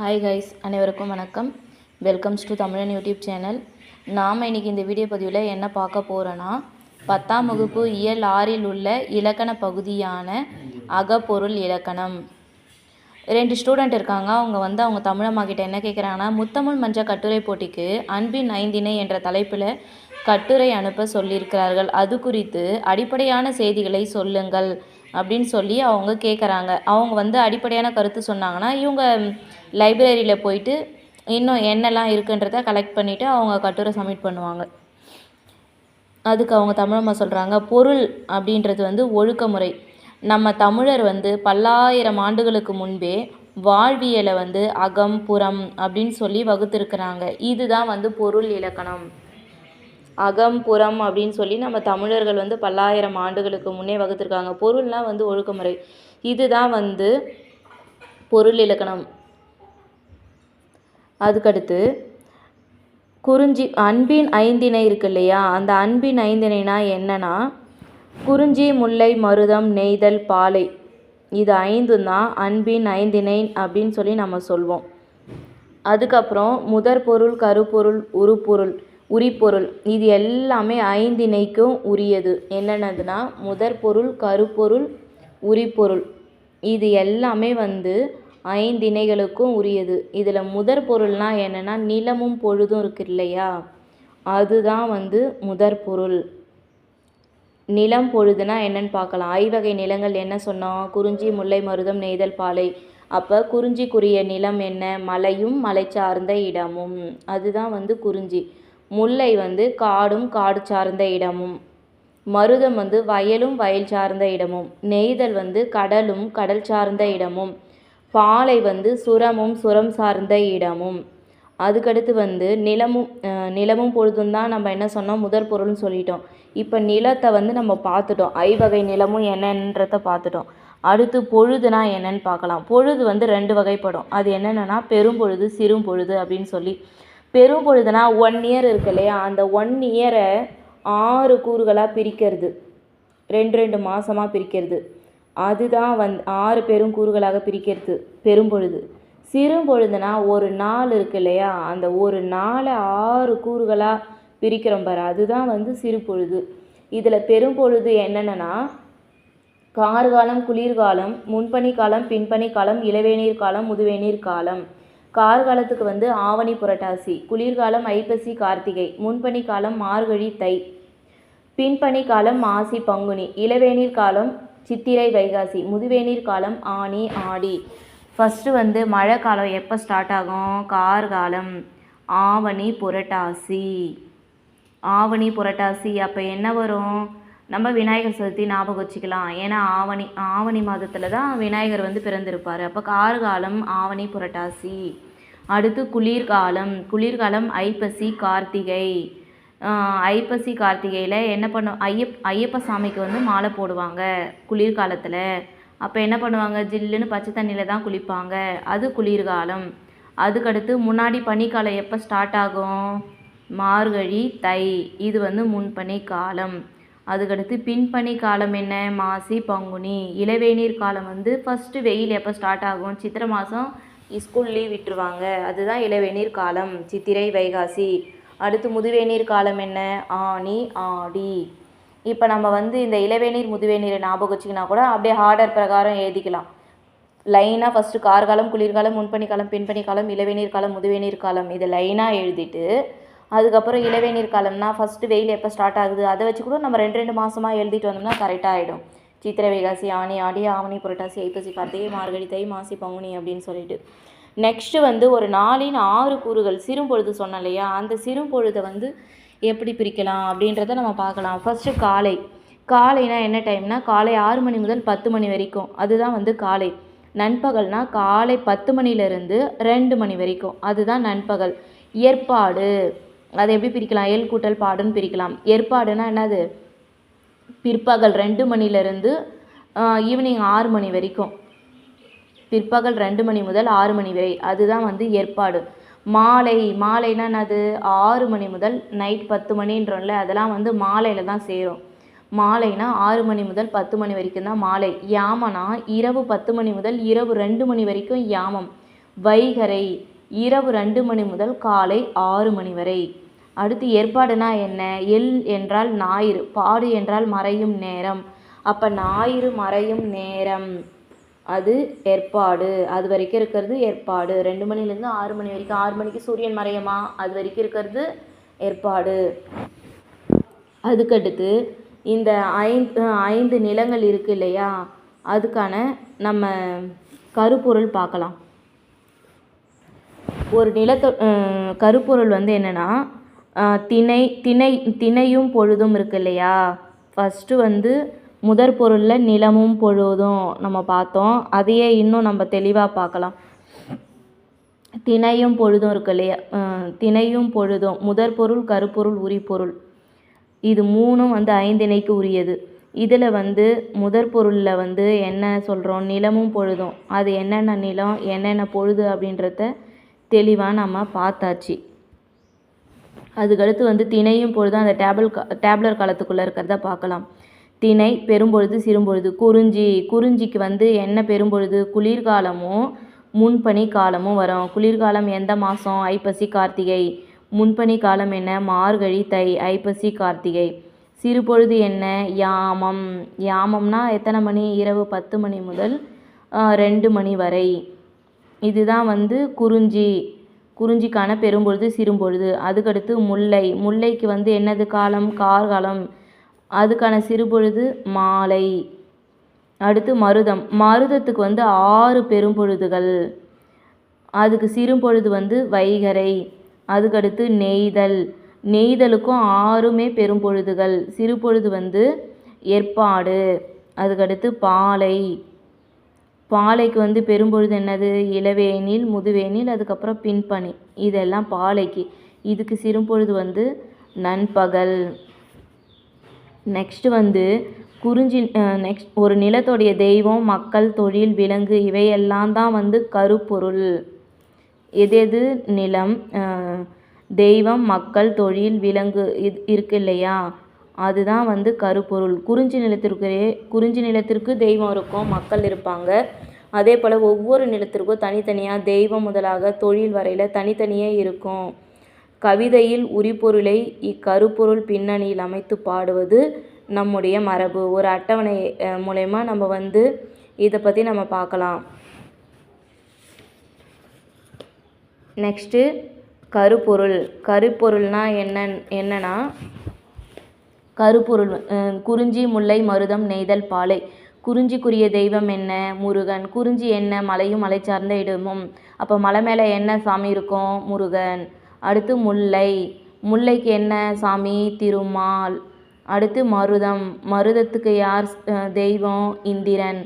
Hi guys அனைவருக்கும் வணக்கம். Welcomes to Tamilan YouTube channel. நாம் இன்றைக்கி இந்த வீடியோ பதிவில் என்ன பார்க்க போகிறோன்னா பத்தாம் வகுப்பு இயல் ஆறில் உள்ள இலக்கண பகுதியான அகப்பொருள் இலக்கணம். ரெண்டு ஸ்டூடெண்ட் இருக்காங்க. அவங்க வந்து அவங்க தமிழம்மாக்கிட்ட என்ன கேட்குறாங்கன்னா முத்தமிழ் மன்ற கட்டுரை போட்டிக்கு அன்பின் ஐந்தினை என்ற தலைப்பில் கட்டுரை அனுப்ப சொல்லியிருக்கிறார்கள். அது குறித்து அடிப்படையான செய்திகளை சொல்லுங்கள். அப்படின்னு சொல்லி அவங்க கேட்குறாங்க அவங்க வந்து அடிப்படையான கருத்து சொன்னாங்கன்னா இவங்க லைப்ரரியில் போயிட்டு இன்னும் என்னெல்லாம் இருக்குன்றத கலெக்ட் பண்ணிவிட்டு அவங்க கட்டுரை சப்மிட் பண்ணுவாங்க. அதுக்கு அவங்க தமிழம்மா சொல்கிறாங்க பொருள் அப்படின்றது வந்து ஒழுக்கமுறை. நம்ம தமிழர் வந்து பல்லாயிரம் ஆண்டுகளுக்கு முன்பே வாழ்வியலை வந்து அகம் புறம் அப்படின்னு சொல்லி வகுத்திருக்கிறாங்க. இதுதான் வந்து பொருள் இலக்கணம். அகம் புறம் அப்படின்னு சொல்லி நம்ம தமிழர்கள் வந்து பல்லாயிரம் ஆண்டுகளுக்கு முன்னே வகுத்திருக்காங்க. பொருள்னால் வந்து ஒழுக்கமுறை இதுதான் வந்து பொருள் இலக்கணம். அதுக்கடுத்து குறிஞ்சி அன்பின் ஐந்திணை இருக்கு இல்லையா? அந்த அன்பின் ஐந்திணைனா என்னன்னா குறிஞ்சி முல்லை மருதம் நெய்தல் பாலை. இது ஐந்து தான் அன்பின் ஐந்திணை அப்படின்னு சொல்லி நம்ம சொல்வோம். அதுக்கப்புறம் முதற் பொருள் கருப்பொருள் உருப்பொருள். உரிப்பொருள். இது எல்லாமே ஐந்திணைக்கும் உரியது. என்னென்னதுன்னா முதற் பொருள் கருப்பொருள் உரிப்பொருள் இது எல்லாமே வந்து ஐந்திணைகளுக்கும் உரியது. இதில் முதற் பொருள்னால் என்னென்னா நிலமும் பொழுதும் இருக்கு இல்லையா அதுதான் வந்து முதற் பொருள். நிலம் பொழுதுனா என்னன்னு பார்க்கலாம். ஐவகை நிலங்கள் என்ன சொன்னோம்? குறிஞ்சி முல்லை மருதம் நெய்தல் பாலை. அப்போ குறிஞ்சிக்குரிய நிலம் என்ன? மலையும் மலை சார்ந்த இடமும். அதுதான் வந்து குறிஞ்சி. முல்லை வந்து காடும் காடு சார்ந்த இடமும் மருதம் வந்து வயலும் வயல் சார்ந்த இடமும் நெய்தல் வந்து கடலும் கடல் சார்ந்த இடமும் பாலை வந்து சுரமும் சுரம் சார்ந்த இடமும். அதுக்கடுத்து வந்து நிலமும் நிலமும் பொழுதும் தான் நம்ம என்ன சொன்னோம்? முதற் பொருள்னு சொல்லிட்டோம். இப்போ நிலத்தை வந்து நம்ம பார்த்துட்டோம். ஐவகை நிலமும் என்னன்றத பார்த்துட்டோம். அடுத்து பொழுதுனா என்னன்னு பார்க்கலாம். பொழுது வந்து ரெண்டு வகைப்படும். அது என்னென்னா பெரும்பொழுது சிறும்பொழுது அப்படின்னு சொல்லி பெரும்பொழுதுனா ஒன் இயர் இருக்கு இல்லையா? அந்த ஒன் இயரை ஆறு கூறுகளாக பிரிக்கிறது. ரெண்டு ரெண்டு மாதமாக பிரிக்கிறது. அதுதான் வந் ஆறு பெரும் கூறுகளாக பிரிக்கிறது பெரும்பொழுது சிறும்பொழுதுனா ஒரு நாள் இருக்கு இல்லையா? அந்த ஒரு நாளை ஆறு கூறுகளாக பிரிக்கிறோம் பாரு. அதுதான் வந்து சிறு பொழுது. இதில் பெரும்பொழுது என்னென்னா கார்காலம் குளிர்காலம் முன்பனி காலம் பின்பனி காலம் இளவேநீர் காலம் முதுவேநீர் காலம் கார்காலத்துக்கு வந்து ஆவணி புரட்டாசி குளிர்காலம் ஐப்பசி கார்த்திகை முன்பனி காலம் மார்கழி தை பின்பனி காலம் மாசி பங்குனி இளவேநீர் காலம் சித்திரை வைகாசி முதுவேநீர் காலம் ஆனி ஆடி. ஃபஸ்ட்டு வந்து மழை காலம் எப்போ ஸ்டார்ட் ஆகும்? கார்காலம் ஆவணி புரட்டாசி. ஆவணி புரட்டாசி அப்போ என்ன வரும்? நம்ம விநாயகர் சதுர்த்தி ஞாபகம் வச்சுக்கலாம். ஏன்னா ஆவணி ஆவணி மாதத்தில் தான் விநாயகர் வந்து பிறந்திருப்பார். அப்போ கார்காலம் ஆவணி புரட்டாசி. அடுத்து குளிர்காலம். குளிர்காலம் ஐப்பசி கார்த்திகை. ஐப்பசி கார்த்திகையில் என்ன பண்ண ஐயப் ஐயப்ப சாமிக்கு வந்து மாலை போடுவாங்க குளிர்காலத்தில். அப்போ என்ன பண்ணுவாங்க? ஜில்லுன்னு பச்சை தண்ணியில் தான் குளிப்பாங்க. அது குளிர்காலம். அதுக்கடுத்து முன்னாடி பனிக்காலம் எப்போ ஸ்டார்ட் ஆகும்? மார்கழி தை. இது வந்து முன்பனி காலம் அதுக்கடுத்து பின்பனி காலம் என்ன? மாசி பங்குனி. இளவேநீர் காலம் வந்து ஃபஸ்ட்டு வெயில் எப்போ ஸ்டார்ட் ஆகும்? சித்திரை மாதம் ஸ்கூல் லீவ் விட்டுருவாங்க. அதுதான் இளவேநீர் காலம். சித்திரை வைகாசி. அடுத்து முதுவேநீர் காலம் என்ன? ஆனி ஆடி. இப்போ நம்ம வந்து இந்த இளவேநீர் முதுவேநீரை ஞாபகம் வச்சிங்கன்னா கூட அப்படியே ஆர்டர் பிரகாரம் எழுதிக்கலாம். லைனாக ஃபஸ்ட்டு கார்காலம் குளிர்காலம் முன்பனி காலம் பின்பனி காலம் இளவேநீர் காலம் முதுவேநீர் காலம் இதை லைனாக எழுதிட்டு அதுக்கப்புறம் இளவேநீர் காலம்னா ஃபஸ்ட்டு வெயில் எப்போ ஸ்டார்ட் ஆகுது? அதை வச்சு கூட நம்ம ரெண்டு ரெண்டு மாதமாக எழுதிட்டு வந்தோம்னா கரெக்டாக ஆகிடும் சித்திரை வைகாசி ஆணி ஆடி ஆவணி புரட்டாசி ஐப்பசி கார்த்திகை மார்கழி தை மாசி பங்குனி அப்படின்னு சொல்லிட்டு. நெக்ஸ்ட்டு வந்து ஒரு நாளின் ஆறு கூறுகள் சிறும்பொழுது சொன்னோம் இல்லையா? அந்த சிறும்பொழுதை வந்து எப்படி பிரிக்கலாம் அப்படின்றத நம்ம பார்க்கலாம். ஃபஸ்ட்டு காலை. காலைனா என்ன டைம்னா காலை ஆறு மணி முதல் பத்து மணி வரைக்கும். அதுதான் வந்து காலை. நண்பகல்னால் காலை பத்து மணிலேருந்து ரெண்டு மணி வரைக்கும். அதுதான் நண்பகல். ஏற்பாடு. அதை எப்படி பிரிக்கலாம்? ஏழு கூட்டல் பாடுன்னு பிரிக்கலாம். ஏற்பாடுனா என்னது? பிற்பகல் ரெண்டு மணிலேருந்து ஈவினிங் ஆறு மணி வரைக்கும். பிற்பகல் ரெண்டு மணி முதல் ஆறு மணி வரை. அதுதான் வந்து ஏற்பாடு. மாலை மாலைனா என்னது? ஆறு மணி முதல் நைட் பத்து மணின்றோம்ல அதெல்லாம் வந்து மாலையில் தான் சேரும். மாலைனா ஆறு மணி முதல் பத்து மணி வரைக்கும் தான் மாலை. யாமனா இரவு பத்து மணி முதல் இரவு ரெண்டு மணி வரைக்கும் யாமம். வைகறை இரவு ரெண்டு மணி முதல் காலை ஆறு மணி வரை. அடுத்து ஏற்பாடுனா என்ன? எல் என்றால் ஞாயிறு பாடு என்றால் மறையும் நேரம். அப்போ ஞாயிறு மறையும் நேரம். அது ஏற்பாடு. அது வரைக்கும் இருக்கிறது ஏற்பாடு. ரெண்டு மணிலேருந்து ஆறு மணி வரைக்கும். ஆறு மணிக்கு சூரியன் மறையுமா? அது வரைக்கும் இருக்கிறது ஏற்பாடு. அதுக்கடுத்து இந்த ஐந்து ஐந்து நிலங்கள் இருக்கு இல்லையா? அதுக்கான நம்ம கருப்பொருள் பார்க்கலாம். ஒரு நிலத்தொ கருப்பொருள் வந்து என்னென்னா திணை திணை திணையும் பொழுதும் இருக்கு இல்லையா? ஃபஸ்ட்டு வந்து முதற் பொருளில் நிலமும் பொழுதும் நம்ம பார்த்தோம். அதையே இன்னும் நம்ம தெளிவாக பார்க்கலாம். திணையும் பொழுதும் இருக்கு இல்லையா? திணையும் பொழுதும் முதற் பொருள் கருப்பொருள் உரிப்பொருள். இது மூணும் வந்து ஐந்திணைக்கு உரியது. இதில் வந்து முதற் பொருளில் வந்து என்ன சொல்கிறோம் நிலமும் பொழுதும். அது என்னென்ன நிலம் என்னென்ன பொழுது அப்படின்றத தெளிவாக நம்ம பார்த்தாச்சு. அதுக்கடுத்து வந்து திணையும் பொழுது அந்த டேபிள் டேப்லர் காலத்துக்குள்ளே இருக்கிறத பார்க்கலாம். திணை பெரும்பொழுது சிறும்பொழுது. குறிஞ்சி குறிஞ்சிக்கு வந்து என்ன பெரும்பொழுது? குளிர்காலமும் முன்பனி காலமும் வரும். குளிர்காலம் எந்த மாதம் ஐப்பசி கார்த்திகை. முன்பனி காலம் என்ன? மார்கழி தை. ஐப்பசி கார்த்திகை. சிறுபொழுது என்ன? யாமம். யாமம்னா எத்தனை மணி? இரவு பத்து மணி முதல் ரெண்டு மணி வரை. இதுதான் வந்து குறிஞ்சி குறிஞ்சிக்கான பெரும்பொழுது சிறும்பொழுது. அதுக்கடுத்து முல்லை. முல்லைக்கு வந்து என்னது காலம்? கார்காலம். அதுக்கான சிறுபொழுது மாலை. அடுத்து மருதம். மருதத்துக்கு வந்து ஆறு பெரும்பொழுதுகள். அதுக்கு சிறும்பொழுது வந்து வைகறை அதுக்கடுத்து நெய்தல். நெய்தலுக்கும் ஆறுமே பெரும்பொழுதுகள். சிறுபொழுது வந்து ஏற்பாடு. அதுக்கடுத்து பாலை. பாலைக்கு வந்து பெரும்பொழுது என்னது? இளவேனில் முதுவேனில் அதுக்கப்புறம் பின்பனி. இதெல்லாம் பாலைக்கு. இதுக்கு சிறும்பொழுது வந்து நண்பகல். நெக்ஸ்ட்டு வந்து குறிஞ்சி நெக்ஸ்ட் ஒரு நிலத்துடைய தெய்வம் மக்கள் தொழில் விலங்கு இவையெல்லாம் தான் வந்து கருப்பொருள். எது எது? நிலம் தெய்வம் மக்கள் தொழில் விலங்கு இது இருக்கு இல்லையா? அதுதான் வந்து கருப்பொருள். குறிஞ்சி நிலத்திற்கு குறிஞ்சி நிலத்திற்கு தெய்வம் இருக்கும் மக்கள் இருப்பாங்க. அதே போல் ஒவ்வொரு நிலத்திற்கும் தனித்தனியாக தெய்வம் முதலாக தொழில் வரையில் தனித்தனியே இருக்கும். கவிதையில் உரிபொருளை இக்கருப்பொருள் பின்னணியில் அமைத்து பாடுவது நம்முடைய மரபு. ஒரு அட்டவணை மூலயமா நம்ம வந்து இதை பற்றி நம்ம பார்க்கலாம். நெக்ஸ்ட்டு கருப்பொருள். கருப்பொருள்னால் என்ன என்னன்னா கருப்பொருள் குறிஞ்சி முல்லை மருதம் நெய்தல் பாலை. குறிஞ்சிக்குரிய தெய்வம் என்ன? முருகன். குறிஞ்சி என்ன? மலையும் மலை சார்ந்த இடமும். அப்போ மலை மேலே என்ன சாமி இருக்கும்? முருகன். அடுத்து முல்லை. முல்லைக்கு என்ன சாமி? திருமால். அடுத்து மருதம். மருதத்துக்கு யார் தெய்வம்? இந்திரன்.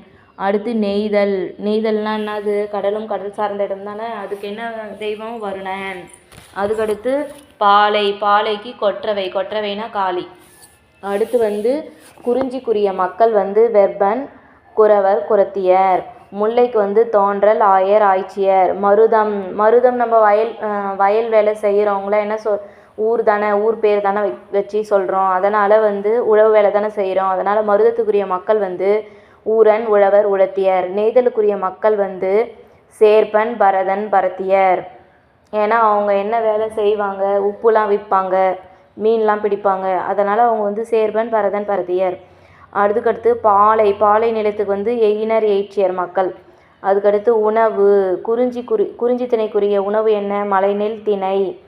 அடுத்து நெய்தல். நெய்தல்னா என்னது? கடலும் கடல் சார்ந்த இடம் தானே? அதுக்கு என்ன தெய்வம்? வருணன். அதுக்கடுத்து பாலை. பாலைக்கு கொற்றவை. கொற்றவைனா காளி. அடுத்து வந்து குறிஞ்சிக்குரிய மக்கள் வந்து வெர்பன் குறவர் குரத்தியர் முல்லைக்கு வந்து தோன்றல் ஆயர் ஆய்ச்சியர். மருதம் மருதம் நம்ம வயல் வயல் வேலை செய்கிறவங்கள என்ன சொல் ஊர் தானே ஊர் பேர் தானே வச்சு சொல்கிறோம் அதனால் வந்து உழவு வேலை தானே செய்கிறோம் அதனால் மருதத்துக்குரிய மக்கள் வந்து ஊரன் உழவர் உழத்தியர். நெய்தலுக்குரிய மக்கள் வந்து சேர்ப்பன் பரதன் பரத்தியர். ஏன்னா அவங்க என்ன வேலை செய்வாங்க? உப்புலாம் விற்பாங்க. மீன்லாம் பிடிப்பாங்க. அதனால் அவங்க வந்து சேர்பன் பரதன் பரதியர். அதுக்கடுத்து பாலை பாலை நிலத்துக்கு வந்து எயினர் எயிற்றியர் மக்கள். அதுக்கடுத்து உணவு குறிஞ்சி குறி குறிஞ்சி திணைக்குரிய உணவு என்ன? மலைநெல் திணை.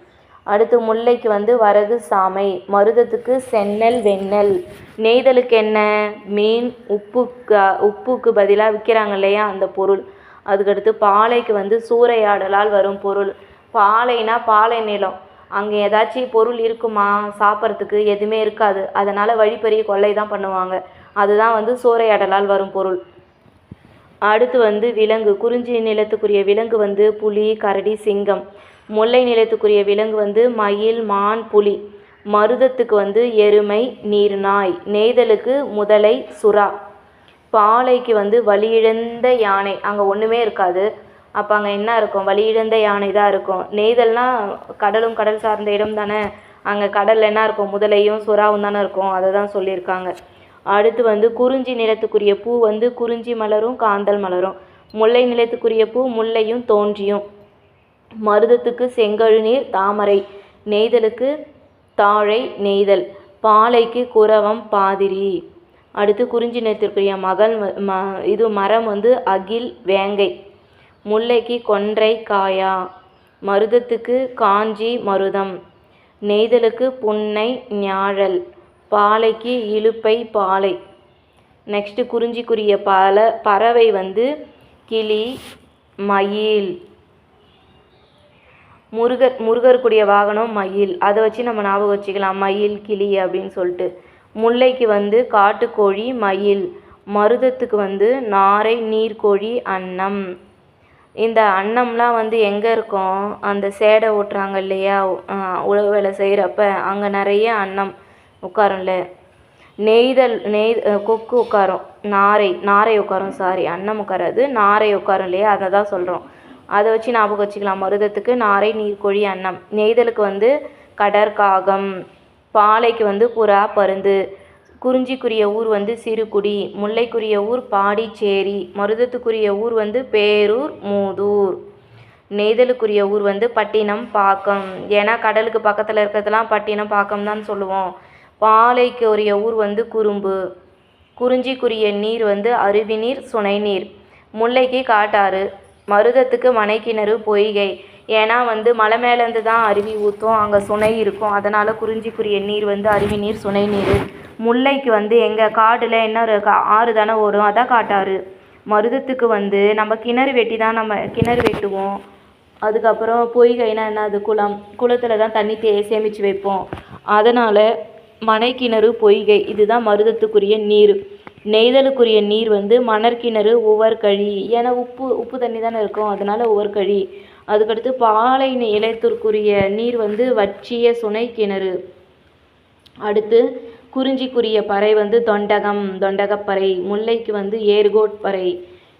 அடுத்து முல்லைக்கு வந்து வரகு சாமை. மருதத்துக்கு சென்னல் வெண்ணெல். நெய்தலுக்கு என்ன? மீன் உப்புக்கு உப்புக்கு பதிலாக விற்கிறாங்க இல்லையா? அந்த பொருள். அதுக்கடுத்து பாலைக்கு வந்து சூறையாடலால் வரும் பொருள். பாலைனா பாலை நிலம். அங்கே ஏதாச்சும் பொருள் இருக்குமா? சாப்பிட்றதுக்கு எதுவுமே இருக்காது. அதனால் வழிப்பறி கொள்ளை தான் பண்ணுவாங்க. அதுதான் வந்து சூறையாடலால் வரும் பொருள். அடுத்து வந்து விலங்கு. குறிஞ்சி நிலத்துக்குரிய விலங்கு வந்து புலி கரடி சிங்கம். முல்லை நிலத்துக்குரிய விலங்கு வந்து மயில் மான் புலி. மருதத்துக்கு வந்து எருமை நீர் நாய் நெய்தலுக்கு முதலை சுறா. பாலைக்கு வந்து வலியிழந்த யானை. அங்கே ஒன்றுமே இருக்காது. அப்போ அங்கே என்ன இருக்கும்? வலியிழந்த யானை தான் இருக்கும். நெய்தல்னால் கடலும் கடல் சார்ந்த இடம் தானே. அங்கே கடலில் என்ன இருக்கும்? முதலையும் சுறாவும் தானே இருக்கும். அதை தான் சொல்லியிருக்காங்க. அடுத்து வந்து குறிஞ்சி நிலத்துக்குரிய பூ வந்து குறிஞ்சி மலரும் காந்தல் மலரும். முல்லை நிலத்துக்குரிய பூ முல்லையும் தோன்றியும். மருதத்துக்கு செங்கழுநீர் தாமரை. நெய்தலுக்கு தாழை நெய்தல். பாலைக்கு குரவம் பாதிரி. அடுத்து குறிஞ்சி நிலத்திற்குரிய மகள் ம இது மரம் வந்து அகில் வேங்கை. முல்லைக்கு கொன்றை காயா. மருதத்துக்கு காஞ்சி மருதம். நெய்தலுக்கு புன்னை ஞாழல். பாலைக்கு இலுப்பை பாலை. நெக்ஸ்ட்டு குறிஞ்சிக்குரிய பல பறவை வந்து கிளி மயில். முருகர் முருகருக்குரிய வாகனம் மயில். அதை வச்சு நம்ம ஞாபகம் வச்சுக்கலாம். மயில் கிளி அப்படின்னு சொல்லிட்டு. முல்லைக்கு வந்து காட்டுக்கோழி மயில். மருதத்துக்கு வந்து நாரை நீர்க்கோழி அன்னம். இந்த அன்னம்லாம் வந்து எங்கே இருக்கும்? அந்த சேடை ஓட்டுறாங்க இல்லையா? உழவு வேலை செய்கிறப்ப அங்கே நிறைய அன்னம் உட்காரும்ல. நெய்தல் நெய் கொக்கு உட்காரும். நாரை நாரை உட்காரும் சாரி அன்னம் உட்காராது நாரை உட்காரும் இல்லையா? அதை தான் சொல்கிறோம் அதை வச்சு ஞாபகம் வச்சுக்கலாம். மருதத்துக்கு நாரை நீர்க்கொழி அன்னம். நெய்தலுக்கு வந்து கடற்காகம் பாலைக்கு வந்து புறா பருந்து குறிஞ்சிக்குரிய ஊர் வந்து சிறுகுடி முல்லைக்குரிய ஊர் பாடிச்சேரி மருதத்துக்குரிய ஊர் வந்து பேரூர் மூதூர். நெய்தலுக்குரிய ஊர் வந்து பட்டினம் பாக்கம். ஏன்னா கடலுக்கு பக்கத்தில் இருக்கிறதெல்லாம் பட்டினம் பாக்கம் தான் சொல்லுவோம். பாலைக்கு உரிய ஊர் வந்து குறும்பு. குறிஞ்சிக்குரிய நீர் வந்து அருவி நீர் சுனை நீர் முல்லைக்கு காட்டாறு. மருதத்துக்கு மனைக்கிணறு பொய்கை. ஏன்னா வந்து மலை மேலேருந்து தான் அருவி ஊற்றும் அங்கே சுனை இருக்கும். அதனால் குறிஞ்சிக்குரிய நீர் வந்து அருவி நீர் சுனை நீர் முல்லைக்கு வந்து எங்கள் காட்டில் என்ன ஒரு கா- ஆறு தானே ஓடும் அதான் காட்டாறு மருதத்துக்கு வந்து நம்ம கிணறு வெட்டி தான் நம்ம கிணறு வெட்டுவோம். அதுக்கப்புறம் பொய்கைனா என்ன அது குளம் குளத்தில் தான் தண்ணி தே சேமித்து வைப்போம். அதனால் மனைக்கிணறு பொய்கை இதுதான் மருதத்துக்குரிய நீர். நெய்தலுக்குரிய நீர் வந்து மணற்கிணறு உவர்கழி ஏன்னா உப்பு உப்பு தண்ணி தானே இருக்கும் அதனால் உவர்கழி அதுக்கடுத்து பாலை நிலத்திற்குரிய நீர் வந்து வற்றிய சுனை கிணறு. அடுத்து குறிஞ்சிக்குரிய பறை வந்து தொண்டகம் தொண்டகப்பறை முல்லைக்கு வந்து ஏர்கோட் பறை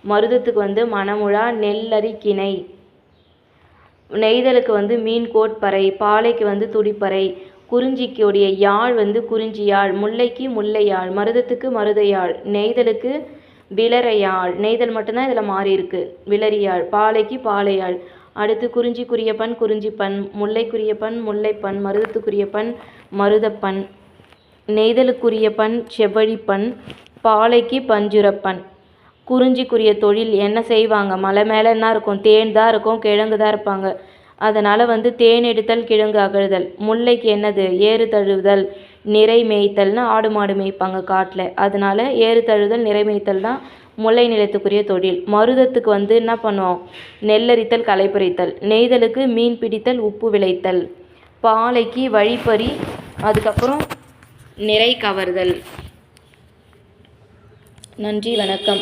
மருதத்துக்கு வந்து மணமுழா நெல்லரி கிணை நெய்தலுக்கு வந்து மீன்கோட் பறை பாலைக்கு வந்து துடிப்பறை குறிஞ்சிக்குடைய யாழ் வந்து குறிஞ்சி யாழ் முல்லைக்கு முல்லை யாழ் மருதத்துக்கு மருதையாள் நெய்தலுக்கு விளரையாழ் நெய்தல் மட்டும்தான் இதில் மாறி இருக்கு விளரியாழ் பாலைக்கு பாலையாழ் அடுத்து குறிஞ்சிக்குரிய பண் குறிஞ்சிப்பண் முல்லைக்குரிய பண் முல்லைப்பண் மருதத்துக்குரிய பண் மருதப்பண். நெய்தலுக்குரிய பண் செவ்வழிப்பண் பாலைக்கு பஞ்சுரப்பண் குறிஞ்சிக்குரிய தொழில் என்ன செய்வாங்க? மலை மேலே என்ன இருக்கும்? தேன் தான் இருக்கும் கிழங்கு தான் இருப்பாங்க. அதனால் வந்து தேன் எடுத்தல் கிழங்கு அகழுதல். முல்லைக்கு என்னது? ஏறு தழுவுதல் நிறை மேய்த்தல்னு ஆடு மாடு மேய்ப்பாங்க காட்டில். அதனால் ஏறு தழுவுதல் நிறை மேய்த்தல் தான் முல்லை நிலத்துக்குரிய தொழில். மருதத்துக்கு வந்து என்ன பண்ணுவோம்? நெல்லரித்தல் களைப்பறித்தல். நெய்தலுக்கு மீன் பிடித்தல் உப்பு விளைத்தல். பாலைக்கு வழிப்பறி அதுக்கப்புறம் நிறை கவர்தல். நன்றி வணக்கம்.